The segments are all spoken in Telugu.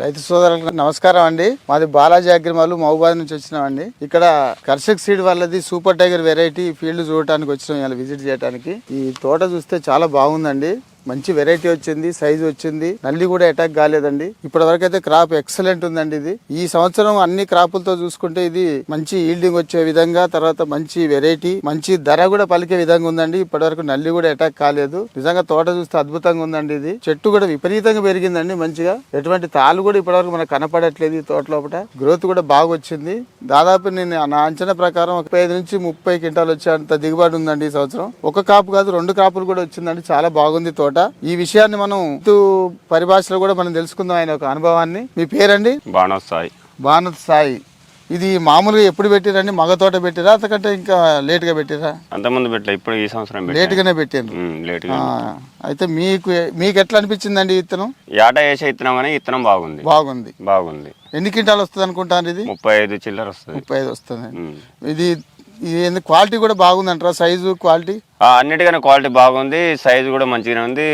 రైతు సోదరులకు నమస్కారం అండి. మాది బాలాజీ అగ్రిమాలు మహుబాద్ నుంచి వచ్చినామండి. ఇక్కడ కర్షక్ సీడ్ వాళ్ళది సూపర్ టైగర్ వెరైటీ ఫీల్డ్ చూడటానికి వచ్చినాం ఇలా విజిట్ చేయడానికి ఈ తోట చూస్తే చాలా బాగుందండి. మంచి వెరైటీ వచ్చింది సైజ్ వచ్చింది. నల్లి కూడా అటాక్ కాలేదండి. ఇప్పటి వరకు అయితే క్రాప్ ఎక్సలెంట్ ఉందండి ఇది. ఈ సంవత్సరం అన్ని క్రాపులతో చూసుకుంటే ఇది మంచి ఈల్డింగ్ వచ్చే విధంగా తర్వాత మంచి వెరైటీ మంచి ధర కూడా పలికే విధంగా ఉందండి. ఇప్పటి వరకు నల్లి కూడా అటాక్ కాలేదు. నిజంగా తోట చూస్తే అద్భుతంగా ఉందండి ఇది. చెట్టు కూడా విపరీతంగా పెరిగిందండి మంచిగా. ఎటువంటి తాళ్ళు కూడా ఇప్పటి వరకు మనకు కనపడట్లేదు ఈ తోట లోపల గ్రోత్ కూడా బాగా వచ్చింది. దాదాపు నేను నా అంచనా ప్రకారం ముప్పై ఐదు నుంచి ముప్పై క్వింటాలు వచ్చేంత దిగుబడి ఉందండి ఈ సంవత్సరం. ఒక కాపు కాదు రెండు కాపులు కూడా వచ్చిందండి. చాలా బాగుంది తోట. ఈ విషయాన్ని మనం పరిభాషలో కూడా మనం తెలుసుకుందాం ఆయన ఒక అనుభవాన్ని. మీ పేరండి? బాణోత్సాయి భానుత్ సాయి ఇది మామూలుగా ఎప్పుడు పెట్టిరండి? మగ తోట పెట్టిరా? అంతకంటే ఇంకా లేట్గా పెట్టిరా? అంతకుముందు పెట్టలే ఇప్పుడు ఈ సంవత్సరం లేట్ గానే పెట్టారు లేట్గా అయితే మీకు మీకు ఎట్లా అనిపించిందండి ఈ విత్తనం ఏట వేసే ఇత్తనం కానీ ఇత్తనం బాగుంది. బాగుంది. బాగుంది. ఎన్ని క్వింటాలు వస్తుంది అనుకుంటాను ఇది? ముప్పై ఐదు చిల్లర వస్తుంది. ముప్పై ఐదు వస్తుంది. ఇది ఇది క్వాలిటీ కూడా బాగుందంటారా సైజు క్వాలిటీ ఆ, అన్నిటికన్నా క్వాలిటీ బాగుంది సైజు కూడా మంచిగానే ఉంది.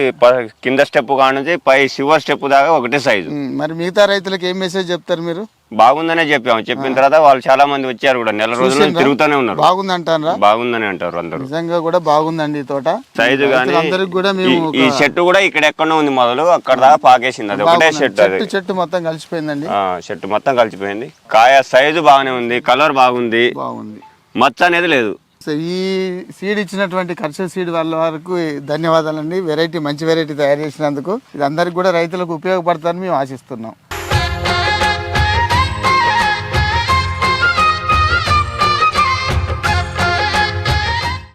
కింద స్టెప్ కాడ నుంచి పై సివర్ స్టెప్ దాకా ఒకటే సైజు మరి మిగతా రైతులకు ఏం మెసేజ్ చెప్తారు మీరు? బాగుందనే చెప్పాము. చెప్పిన తర్వాత వాళ్ళు చాలా మంది వచ్చారు కూడా. నెల రోజుల? తిరుగుతూనే ఉన్నారు. బాగుంది అంటారా బాగుందని అంటారు అందరూ. నిజంగా కూడా బాగుందండి ఈ తోట. సైజు కానీ అందరికి కూడా మేము ఈ- చెట్టు కూడా ఇక్కడ ఎక్కడో ఉంది మొదలు. అక్కడ దాకా పాకేసింది. అది ఒకటే. చెట్టు అది. చెట్టు మొత్తం కలిసిపోయిందండి. ఆ, చెట్టు మొత్తం కలిసిపోయింది. కాయ సైజు బాగానే ఉంది. కలర్ బాగుంది. బాగుంది. మచ్చ అనేది లేదు. సో ఈ సీడ్ ఇచ్చినటువంటి కర్షక సీడ్ వాళ్ళ వరకు ధన్యవాదాలండి. వెరైటీ మంచి వెరైటీ తయారు చేసినందుకు. ఇది అందరికి కూడా రైతులకు ఉపయోగపడతారని మేము ఆశిస్తున్నాం.